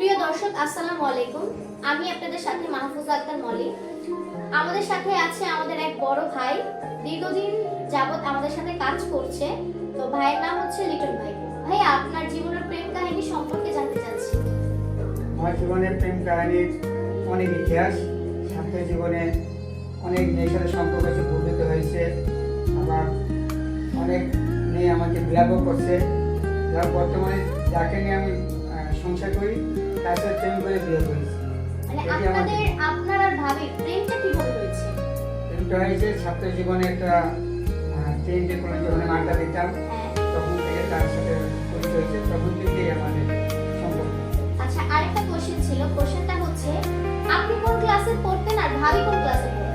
প্রিয় দর্শক, আসসালামু আলাইকুম। আমি আপনাদের সাথে মাহফুজা আক্তার মলি আমাদের সাথে আছে আমাদের এক বড় ভাই। দীর্ঘদিন যাবত আমাদের সাথে কাজ করছে। তো ভাইয়ের নাম হচ্ছে লিটন ভাই। ভাই আপনার জীবনের প্রেম কাহিনী সম্পর্কে জানতে চাচ্ছি। আমার জীবনের প্রেম কাহিনীর অনেক ইতিহাস ছাত্র জীবনে অনেক মেয়ের সাথে সম্পর্ক আছে প্রভূত হয়েছে। আবার অনেক মেয়ে আমাকে বিলাপও করছে। যার বর্তমানে যাকে নিয়ে আমি সংসার করি তার প্রেম করে বিয়ে করেছি। মানে আপনাদের আপনার আর ভাবির প্রেমটা কীভাবে হয়েছে? প্রেমটা হয়েছে ছাত্র জীবনে একটা ট্রেনটে কোনো জীবনে আড্ডা দিতাম হ্যাঁ। তখন থেকে তার সাথে পরিচয় হয়েছে তখন থেকেই আমাদের সম্পর্ক। আচ্ছা আরেকটা কোশ্চেন ছিল কোশ্চেনটা হচ্ছে আপনি কোন ক্লাসে পড়তেন আর ভাবি কোন ক্লাসে পড়তেন?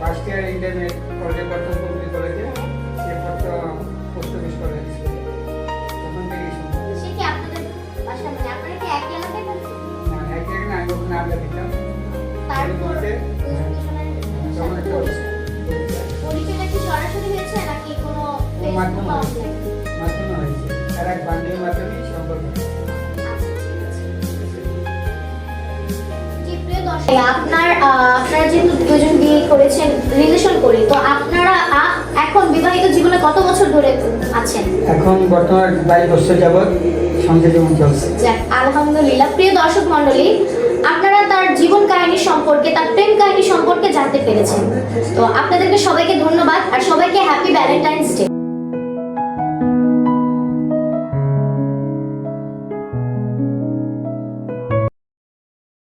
ফার্স্ট ইয়ার ইন্টারমিডিয়েট কলেজে পড়তাম পরিচয়টা কি সরাসরি হয়েছে নাকি কোনো মাধ্যমে বা হয়েছে। অনলাইন মাধ্যমে হয়েছে। আর এক বান্ধবীর মাধ্যমেই সম্পর্ক। হয়েছে। আচ্ছা আপনার আহ, আপনারা যেহেতু দুজন বিয়ে করেছেন রিলেশন করে তো আপনারা এখন বিবাহিত জীবনে কত বছর ধরে আছেন? এখন বর্তমান বাইশ বছর যাবৎ। আলহামদুলিল্লাহ। প্রিয় দর্শক মন্ডলী আপনারা তার জীবন কাহিনী সম্পর্কে, তার প্রেম কাহিনী সম্পর্কে জানতে পেরেছেন। তো আপনাদেরকে সবাইকে ধন্যবাদ, আর সবাইকে হ্যাপি ভ্যালেন্টাইন্স ডে